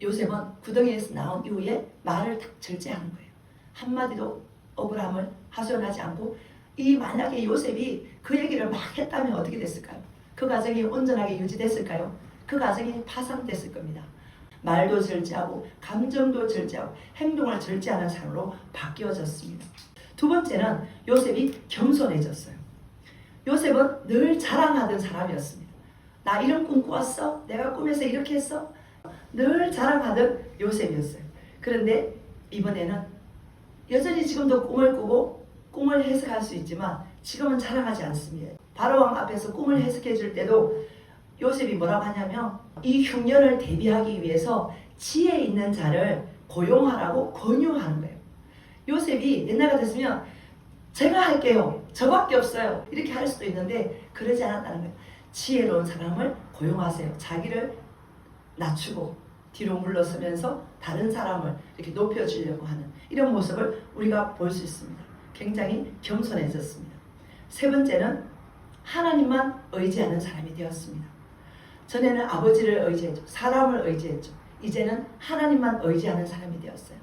요셉은 구덩이에서 나온 이후에 말을 딱 절제하는 거예요. 한마디도 억울함을 하소연하지 않고 이 만약에 요셉이 그 얘기를 막 했다면 어떻게 됐을까요? 그 가정이 온전하게 유지됐을까요? 그 가정이 파산됐을 겁니다. 말도 절제하고 감정도 절제하고 행동을 절제하는 사람으로 바뀌어졌습니다. 두 번째는 요셉이 겸손해졌어요. 요셉은 늘 자랑하던 사람이었습니다. 나 이런 꿈 꾸었어? 내가 꿈에서 이렇게 했어? 늘 자랑하던 요셉이었어요. 그런데 이번에는 여전히 지금도 꿈을 꾸고 꿈을 해석할 수 있지만 지금은 자랑하지 않습니다. 바로왕 앞에서 꿈을 해석해 줄 때도 요셉이 뭐라고 하냐면 이 흉년을 대비하기 위해서 지혜 있는 자를 고용하라고 권유하는 거예요. 요셉이 옛날 같았으면 제가 할게요. 저밖에 없어요. 이렇게 할 수도 있는데 그러지 않았다는 거예요. 지혜로운 사람을 고용하세요. 자기를 낮추고 뒤로 물러서면서 다른 사람을 이렇게 높여주려고 하는 이런 모습을 우리가 볼 수 있습니다. 굉장히 겸손해졌습니다. 세 번째는 하나님만 의지하는 사람이 되었습니다. 전에는 아버지를 의지했죠. 사람을 의지했죠. 이제는 하나님만 의지하는 사람이 되었어요.